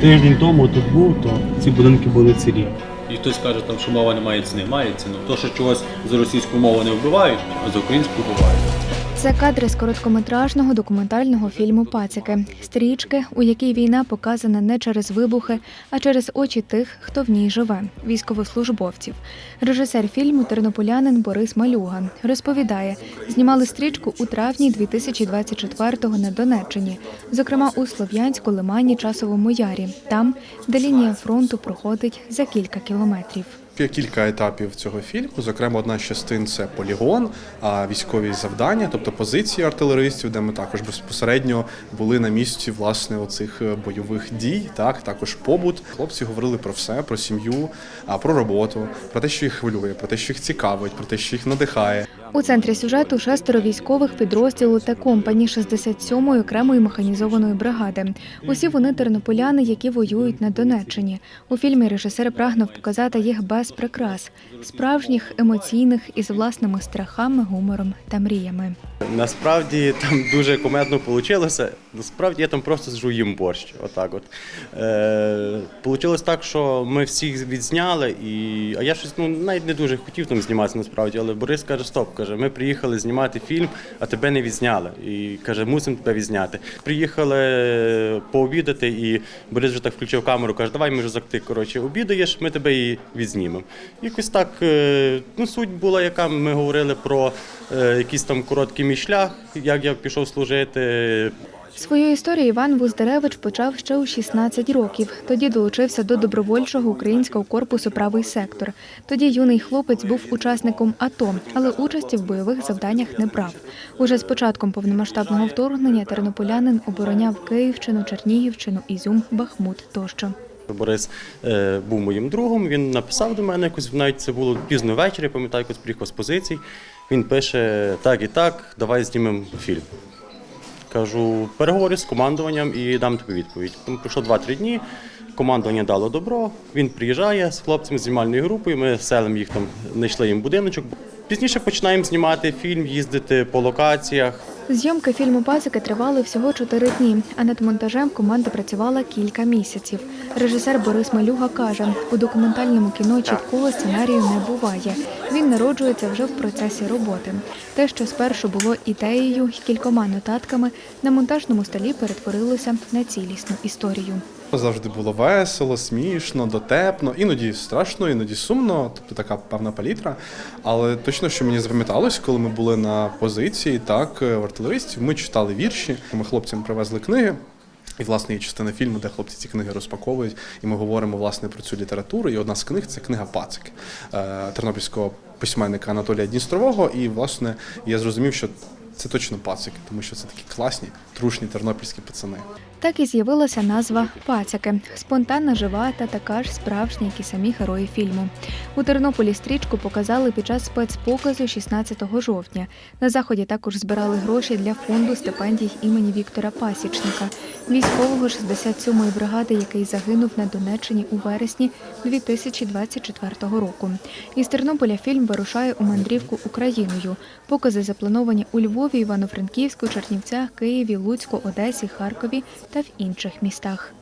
тиждень тому тут був, то ці будинки були цілі. І хтось каже, там, що мова не має ціни, має ціну. То, що чогось за російську мову не вбивають, а за українську вбивають. Це кадри з короткометражного документального фільму Пацики стрічки, у якій війна показана не через вибухи, а через очі тих, хто в ній живе військовослужбовців. Режисер фільму тернополянин Борис Малюга розповідає, знімали стрічку у травні 2024-го на Донеччині, зокрема у Слов'янську, Лимані, Часовому Ярі, там, де лінія фронту проходить за кілька кілометрів. Є кілька етапів цього фільму. Зокрема, одна з частин це полігон, а військові завдання, тобто позиції артилеристів, де ми також безпосередньо були на місці власне оцих е, бойових дій. Так також побут. Хлопці говорили про все, про сім'ю, а про роботу, про те, що їх хвилює, про те, що їх цікавить, про те, що їх надихає. У центрі сюжету шестеро військових підрозділу та компані 67-ї окремої механізованої бригади. Усі вони тернополяни, які воюють на Донеччині. У фільмі режисер прагнув показати їх без прикрас, справжніх, емоційних із власними страхами, гумором та мріями. Насправді там дуже кумедно вийшло. Насправді я там просто зжу їм борщ. Отак от. Е, Получилось так, що ми всіх відзняли, і... а я щось ну, навіть не дуже хотів там зніматися насправді, але Борис каже, стоп, каже, ми приїхали знімати фільм, а тебе не відзняли. І каже, мусимо тебе відзняти. Приїхали пообідати, і Борис вже так включив камеру, каже, давай ми вже ти коротше, обідаєш, ми тебе і відзнімемо. Якось так, е, ну, суть була, яка ми говорили про е, якийсь там короткий мій шлях, як я пішов служити. Свою історію Іван Вуздеревич почав ще у 16 років. Тоді долучився до добровольчого українського корпусу Правий сектор. Тоді юний хлопець був учасником АТО, але участі в бойових завданнях не брав. Уже з початком повномасштабного вторгнення тернополянин обороняв Київщину, Чернігівщину, Ізюм, Бахмут тощо. Борис е, був моїм другом. Він написав до мене якось навіть це було пізно ввечері, я пам'ятаю, якось приїхав з позицій. Він пише: так і так, давай знімемо фільм. Кажу, переговори з командуванням і дам тобі відповідь. Пройшло 2-3 дні. Командування дало добро. Він приїжджає з хлопцями з знімальною групою. Ми селимо їх там, знайшли їм будиночок. Пізніше починаємо знімати фільм, їздити по локаціях. Зйомки фільму Пазики тривали всього чотири дні, а над монтажем команда працювала кілька місяців. Режисер Борис Малюга каже, у документальному кіно чіткого сценарію не буває. Він народжується вже в процесі роботи. Те, що спершу було ідеєю й кількома нотатками, на монтажному столі перетворилося на цілісну історію. Завжди було весело, смішно, дотепно, іноді страшно, іноді сумно, тобто така певна палітра. Але точно, що мені запам'яталось, коли ми були на позиції, так, в артилеристів, ми читали вірші, ми хлопцям привезли книги. І, власне, є частина фільму, де хлопці ці книги розпаковують, і ми говоримо власне про цю літературу. І одна з книг це книга Пацики е, тернопільського письменника Анатолія Дністрового. І, власне, я зрозумів, що це точно пацики, тому що це такі класні, трушні тернопільські пацани. Так і з'явилася назва Пацяки спонтанна, жива та така ж справжня, як і самі герої фільму. У Тернополі стрічку показали під час спецпоказу 16 жовтня. На заході також збирали гроші для фонду стипендій імені Віктора Пасічника, військового 67-ї бригади, який загинув на Донеччині у вересні 2024 року. Із Тернополя фільм вирушає у мандрівку Україною. Покази заплановані у Львові, Івано-Франківську, Чернівцях, Києві, Луцьку, Одесі, Харкові та в інших містах.